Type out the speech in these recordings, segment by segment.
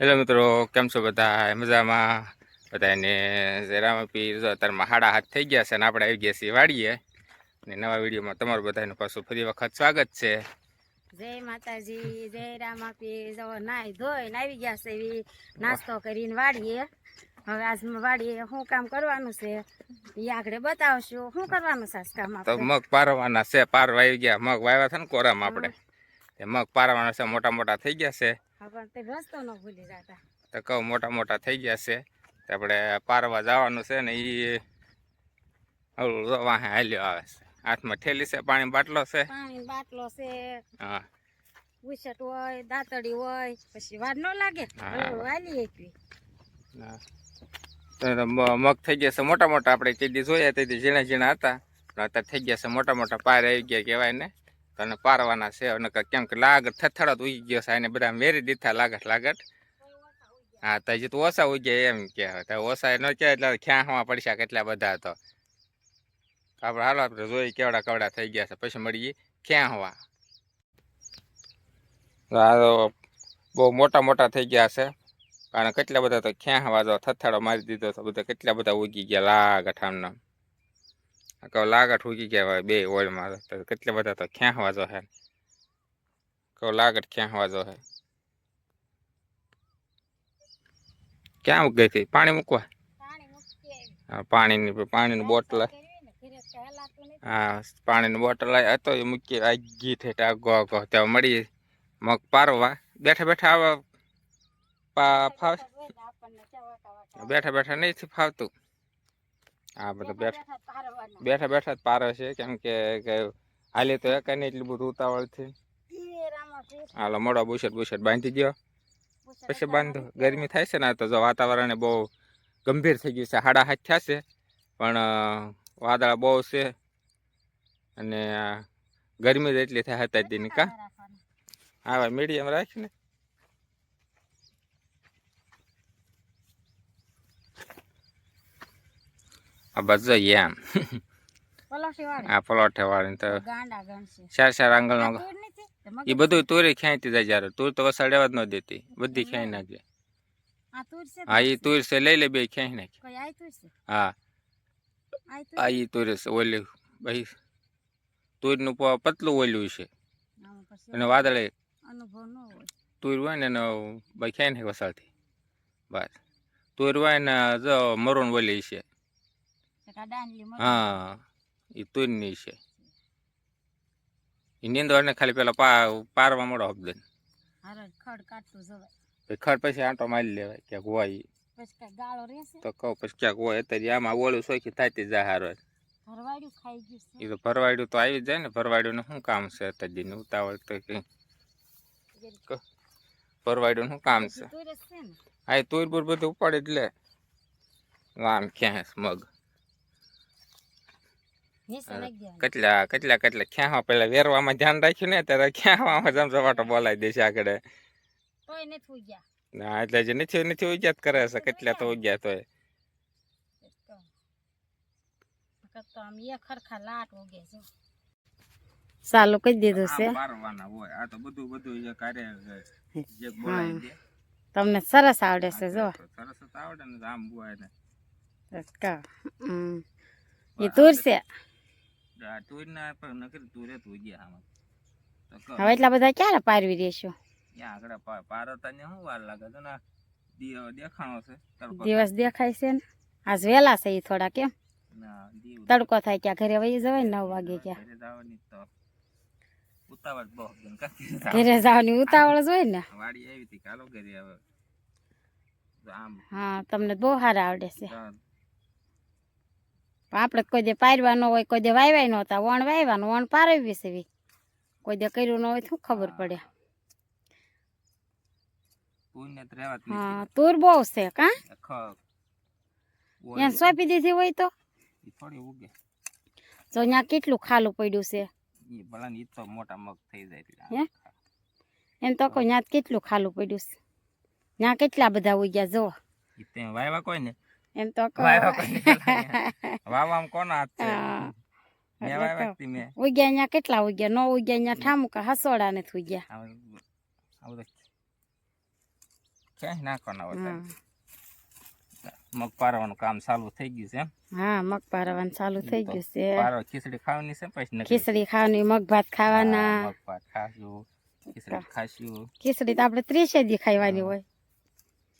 Hello મિત્રો કેમ છો બધા મજામાં? બધાને રામ આપી જો અત્યારમાં હાડા હાથ થઈ ગયા છે અને આપણે આવી ગયા છીએ વાડીએ. અને નવા વિડીયોમાં તમારું બધાનું પાછું ફરી વખત સ્વાગત છે. જય માતાજી જય રામ આપી જો નાઈ ધોઈને આવી ગયા છે એવી નાસ્તો કરીને વાડીએ. હવે આજ વાડીએ શું કામ કરવાનું છે? એ આગળ બતાવશું. શું કરવાનું છે કામ તો મગ પારવાના છે પારવા આવી ગયા. મગ વાવ્યા છે ને કોરામાં આપણે. મગ પારવાના છે મોટા મોટા થઈ ગયા છે. તે તો કહું મોટા મોટા થઈ ગયા છે. તો આપણે પારવા જવાનું છે ને એ વાહે હાલ્યો આવે છે. હાથમાં ઠેલી છે પાણી બાટલો છે? પાણી બાટલો છે. હા. ઉસટ હોય દાંતડી હોય પછી વાર ન લાગે. વાલી તો તો મગ થઈ ગયા છે મોટા મોટા આપણે તેથી જોયા તેથી ઝીણા ઝીણા હતા. અત્યારે થઈ ગયા છે મોટા મોટા પાર આવી ગયા કહેવાય ને. તો એને પારવાના છે અને કેમ કે લાગટ તો ઉગી ગયો છે એને બધા મેરી દીધા લાગટ લાગટ હા, તો હજી તો ઓછા ઉગ્યા એમ કે તો ઓછા ન કે એટલે ખ્યામાં પડશે કેટલા બધા તો. આપણે હાલો, આપણે જોઈ કેવડા કવડા થઈ ગયા છે. પછી મળીએ ક્યાં હવા. બહુ મોટા મોટા થઈ ગયા છે. કારણ કેટલા બધા તો ક્યાં હવા જો થથાડો મારી દીધો તો બધા કેટલા બધા ઉગી ગયા લાગઠ આમના કહો લાગઠ ઉગી ગયા હોય બે ઓઇલમાં તો કેટલા બધા તો ક્યાં હવા જો હે કહો લાગઠ ક્યાં હવા જો હે ક્યાં ગઈ હતી પાણી મૂકવા પાણી મૂકી આવી. હા, પાણીની પાણીની બોટલ કરવી ને, ઘરે તો હલાતું નથી. હા પાણીની બોટલ આવી હતો એ મૂકી આગી ઠેઠ આગો આગો ત્યાં મળી મગ પારવા બેઠા બેઠા આવા પા ફાવે આપણને કેવા કેવા કેવા. બેઠા બેઠા નહીં ફાવતું હા બધા બેઠા બેઠા બેઠા જ પારે છે કેમ કે હાલે તો એક નહીં એટલું બધું ઉતાવળ છે. હાલો મોડો બુશેટ બુશેટ બાંધી ગયો પછી બાંધો. ગરમી થાય છે ને તો જો વાતાવરણ બહુ ગંભીર થઈ ગયું છે. હાડા હાથ થયા છે પણ વાદળા બહુ છે. અને ગરમી જ એટલી થાય હતા દિન કા? હા મીડિયમ રાખીને. આ બસ જોઈએ એમ પલોઠી વાળી. આ પલોઠે વાળીને તો ગાંડા ગણશે. ચાર ચાર આ આંગળનો તૂર નથી? તો મગજ એ બધું તુરી ખેંચતી જાય જ્યારે તુર તો વસાડવા જ ન દેતી બધી ખેંચી નાખે આ તૂર છે હા ને? એ તુર છે લઈ લે બે ખેંચી નાખી કોઈ આય તૂર છે? હા આય તૂર? આ એ તુર છે ઓલી ભાઈ તુરનું પ- પતલું ઓલ્યું છે આમાં પછી અને વાદળે અનુભવ ન હોય. તુર હોય ને એનો ભાઈ ખેંચી નાખે વસાડતી બસ તુર હોય ને જો મરૂન ઓલી છે તો કાં દાંડલી મરી હા એ તુરની છે એ ને ખાલી પેલા પા પારવા મળો હબદન ખડ. પછી ખડ પછી આંટો મારી લેવાય ક્યાંક હોય? તો કહું પછી ક્યાંક હોય અત્યારે આમાં ઓળું સોખી થતી જાય હારો. એ તો ભરવાડ્યું તો આવી જાય ને ભરવાડ્યું શું કામ છે અત્યારે ઉતાવળ તો કઈ ભરવાડ્યું શું કામ છે હા ને? એ તુર બધું ઉપાડે એટલે આમ ક્યાં મગ. કેટલા કેટલા કેટલા? ક્યાં પેલા વેરવામાં ધ્યાન રાખ્યું ને ત્યારે ક્યાં જમઝમાટો બોલાવી દેશે આગળ. તોય નથી ઉગ્યા. ના એટલે જે નથી નથી ઉગ્યા જ કરે છે. કેટલા તો ઉગ્યા તો એક તો. નકર તો આમ એક ખરખા લાટ ઉગે છે. ચાલુ કરી દીધું છે. પારવાના હોય. આ તો બધું બધું જે કાર્ય જે બોલાવી તમને સરસ આવડે છે જો. સરસ જ આવડે ને આમ હોય ને. એ તૂર છે. આ ના પણ નકર તુરે તું ગયા આમાં હવે એટલા બધા ક્યારે પારવી દેશો? આગળ પારવતા ને શું વાર લાગે? તો ના દેખાણો છે તડકો દિવસ દેખાય છે ને? આજ વેલા છે એ થોડા કેમ તડકો થાય ક્યાં? ઘરે વહી જવાય નવ વાગે ક્યાં? ઉતાવળ બહુ ઘરે જવાની ઉતાવળ જ હોય ને? વાડી આવી હતી કાલો ઘરે હવે. આમ. હા તમને બહુ સારા આવડે છે. આપણે કોઈ દે પારવા ન હોય કોઈ દે વાયવાય ન હતા. વણ વાયવાનું વણ પારવી છે. કોઈ દે કર્યું ન હોય શું ખબર પડે? જ હા તૂર બહુ છે કા? ત્યાં સોંપી દીધી હોય તો? જો ત્યાં કેટલું ખાલું પડ્યું છે? મોટા મગ થઈ જાય હે? એમ તો કોઈ ત્યાં કેટલું ખાલું પડ્યું છે? ત્યાં કેટલા બધા ઉગ્યા જો. ઈ વાયવા કોઈ ને. એમ તો કહો. વાયવા કોઈ ને વાવામાં કોનો હાથ છે? ઉગ્યા કેટલા ઉગ્યા? ન ઉગ્યા ઠામુકા હસોડા ઉગ્યા ક્યાંય નાખવાના મગ પારવાનું કામ ચાલુ થઈ ગયું છે હા મગ પારવાનું ચાલુ થઈ ગયું છે. પારો ખીચડી ખાવાની છે પછી ખીચડી ખાવાની મગ ભાત ખાવાના. મગ ભાત ખાશું ખીચડી ખાશું. ખીચડી તો આપણે ત્રીસે દી ખાવાની હોય.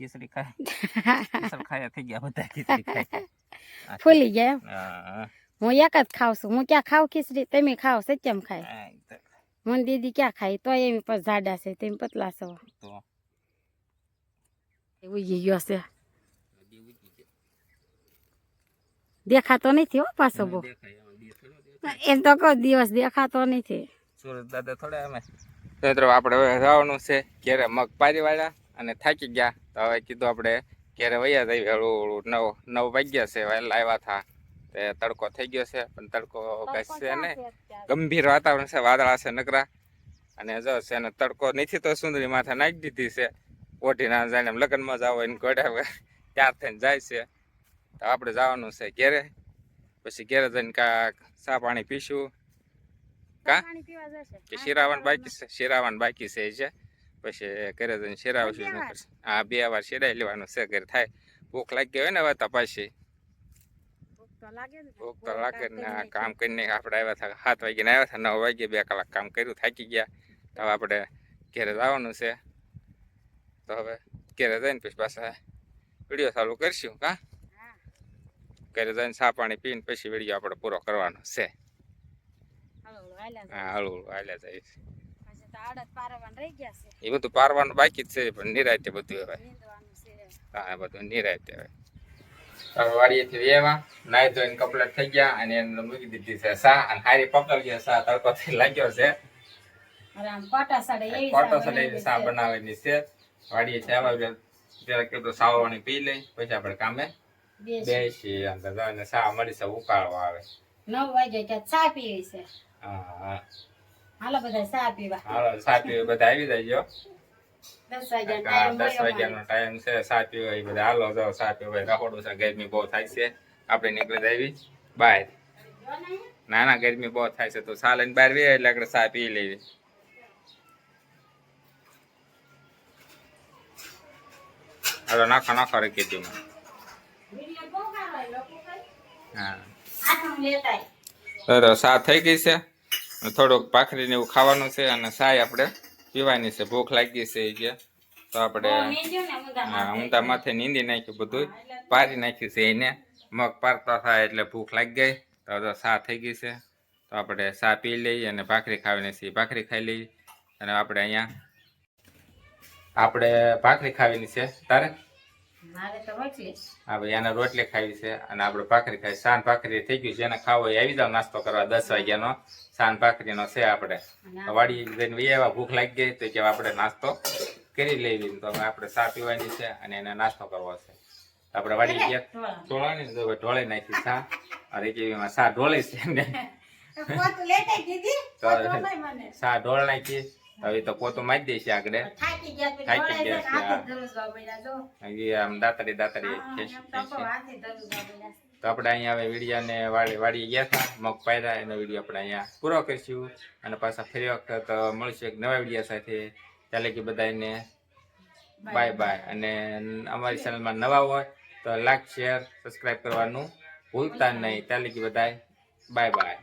ખીચડી ખાય ખાયા થઈ ગયા બધા ખીચડી ખાય ફૂલી ગયા હું એક જ ખાવ છું હું ક્યાં ખાવ ખીચડી તમે ખાવ સત્યમ ખાય મને દીદી ક્યાં ખાય તો એમ પર જાડા છે તેમ પતલા છો ઉગી ગયો છે દેખાતો નથી હો પાછો બહુ એમાં તો કહો દિવસ દેખાતો નથી સુરત દાદા થોડા અમે મિત્રો આપણે હવે જવાનું છે ઘેરે મગ પારી વાળ્યા અને થાકી ગયા. તો હવે કીધું આપણે ઘેરે વૈયા જઈએ. હળવું હળવું નવ નવ વાગ્યા છે. વહેલા આવ્યા હતા તે તડકો થઈ ગયો છે. પણ તડકો ઘસશે ને? ગંભીર વાતાવરણ છે. વાદળા છે નકરા. અને જો છે ને તડકો નથી તો સુંદરી માથે નાખી દીધી છે. ઓઢી ના જાય ને લગ્નમાં જાવ એને ઘોડે ત્યાર થઈને જાય છે. તો આપણે જવાનું છે ઘેરે. પછી ઘેરે જઈને કાંક ચા પાણી પીશું. કા? કે શિરાવન બાકી છે? શિરાવન બાકી છે એ છે. પછી ઘરે જઈને શેરાવશું હા બે વાર. શેરાઈ લેવાનું છે ઘરે. થાય. ભૂખ લાગી હોય ને હવે તપાસી ભૂખ તો લાગે ને. આ કામ કરીને આપણે આવ્યા હતા. સાત વાગ્યાને આવ્યા હતા. નવ વાગે બે કલાક કામ કર્યું થાકી ગયા. તો હવે આપણે ઘરે જવાનું છે. તો હવે ઘરે જઈને પછી પાછા વીડિયો ચાલુ કરશું કા ઘરે જઈને ચા પાણી પીને પછી વીડિયો આપણે પૂરો કરવાનો છે. હા હળવું હાલ્યા ગયા છે એ બધું પારવાનું બાકી જ છે પણ નિરાયતે બધું હવે. હા બધું નિરાયતે હવે. હવે વાડીએથી વેવા નાઈ ધોઈને કપલેટ થઈ ગયા અને એને મૂકી દીધી છે સા અને હારી પકડી સા તડકો થી લાગ્યો છે. કોટા સાડે સા બનાવેલી છે. વાડીએ છે આવા જરા કીધું સાવવાની પી લઈ પછી આપણે કામે બેસી. બેસી અંદર. સા મળી છે ઉકાળવા આવે. નવ વાગે ચા પીવી છે. હા હા. હાલો બધા ચા પીવા. હાલો પીવા બધા આવી જાય દસ વાગ્યાનો ટાઈમ છે સા પીવા એ બધા. હાલો જાઓ સા પીવા રખોડું છે ગરમી બહુ થાય છે. આપણે નીકળી આવી બહાર ના ના ગરમી બહુ થાય છે તો સા લઈને બહાર વે એટલે આપણે સા પી લેવી હાલો નાખો નાખો રે કીધું હા. સા થઈ ગઈ છે? થોડુંક ભાખરીને એવું ખાવાનું છે અને સાય આપણે પીવાની છે. ભૂખ લાગી છે એ તો આપણે હા ઊંધા માથે નીંદી નાખ્યું બધું પારી નાખ્યું છે એને. મગ પારતા થાય એટલે ભૂખ લાગી ગઈ. તો સા થઈ ગઈ છે. તો આપણે સા પી લઈએ અને ભાખરી ખાવીને છે. ભાખરી ખાઈ લઈએ. અને આપણે અહીંયા આપણે ભાખરી ખાવીની છે. તારે? મારે તો રોટલી ખાવી છે અને આપણે ભાખરી ખાઈ. સાન ભાખરી થઈ ગયું છે એને ખાવો આવી જાવ નાસ્તો કરવા દસ વાગ્યાનો. સાન ભાખરીનો છે આપણે. વાડી જઈને એવા ભૂખ લાગી ગઈ તો કે આપણે નાસ્તો કરી લેવી. તો આપણે ચા પીવાની છે અને એને નાસ્તો કરવો છે. આપણે વાડી ગયા. ઢોળા. ઢોળાની ઢોળી નાખી ચા. અરે કેવીમાં ચા ઢોળી છે ચા ઢોળ નાખી. હવે તો પોતો મારી દેશે આગળ. થાકી ગયા આમ દાતરી દાતરી તો આપણે અહીંયા હવે વિડીયાને વાળી વાળી ગયા હતા મગ પાયરા એનો વીડિયો આપણે અહીંયા પૂરો કરીશું. અને પાછા ફરી વખત મળશું એક નવા વિડીયા સાથે. ચાલે કે બધાને બાય બાય અને અમારી ચેનલમાં નવા હોય તો લાઈક શેર સબસ્ક્રાઈબ કરવાનું ભૂલતા નહીં. ચાલે કે બધાય બાય બાય